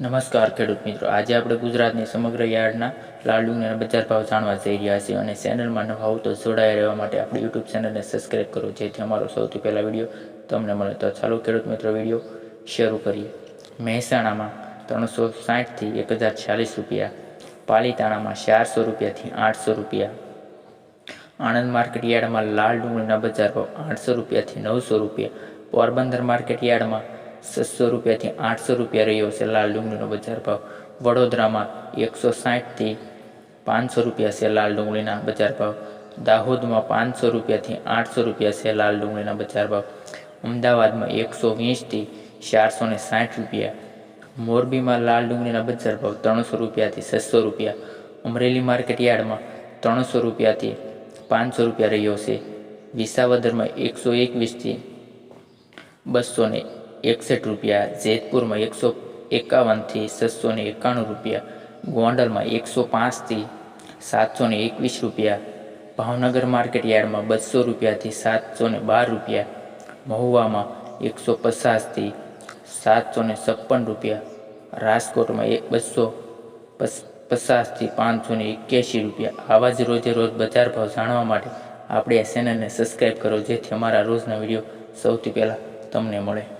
નમસ્કાર ખેડૂત મિત્રો. આજે આપણે ગુજરાતની સમગ્ર યાર્ડના લાલ ડુંગળીના બજાર ભાવ જાણવા જઈ રહ્યા છીએ અને ચેનલમાં ન હોવ તો જોડાઈ રહેવા માટે આપણી યુટ્યુબ ચેનલને સબસ્ક્રાઈબ કરો, જેથી અમારો સૌથી પહેલા વીડિયો તમને મળે. તો ચાલો ખેડૂત મિત્રો, વીડિયો શરૂ કરીએ. મહેસાણામાં ત્રણસો સાઠથી એક હજાર ચાલીસ રૂપિયા, પાલીતાણામાં ચારસો રૂપિયાથી આઠસો રૂપિયા, આણંદ માર્કેટ યાર્ડમાં લાલ ડુંગળીના બજાર ભાવ આઠસો રૂપિયાથી નવસો રૂપિયા, પોરબંદર માર્કેટ યાર્ડમાં છસો રૂપિયાથી આઠસો રૂપિયા રહ્યો છે. લાલ ડુંગળીનો બજાર ભાવ વડોદરામાં એકસો સાઠથી પાંચસો રૂપિયા છે લાલ ડુંગળીના બજાર ભાવ. દાહોદમાં પાંચસો રૂપિયાથી આઠસો રૂપિયા છે લાલ ડુંગળીના બજાર ભાવ. અમદાવાદમાં એકસો વીસથી ચારસો ને સાઠ રૂપિયા. મોરબીમાં લાલ ડુંગળીના બજાર ભાવ ત્રણસો રૂપિયાથી છસો રૂપિયા. અમરેલી માર્કેટ યાર્ડમાં ત્રણસો રૂપિયાથી પાંચસો રૂપિયા રહ્યો છે. વિસાવદરમાં એકસો એકવીસથી બસો ને એકસઠ રૂપિયા, જેતપુરમાં એકસો એકાવનથી છસો ને એકાણું રૂપિયા, ગોંડલમાં એકસો પાંચથી સાતસો ને એકવીસ રૂપિયા, ભાવનગર માર્કેટ યાર્ડમાં બસો રૂપિયાથી સાતસો ને બાર રૂપિયા, મહુવામાં એકસો પચાસથી સાતસો ને છપ્પન રૂપિયા, રાજકોટમાં એક બસો પચાસથી પાંચસો ને એક્યાસી રૂપિયા. આવા જ રોજે રોજ બજાર ભાવ જાણવા માટે આપણે આ ચેનલને સબસ્ક્રાઈબ કરો, જેથી અમારા રોજના વીડિયો સૌથી પહેલાં તમને મળે.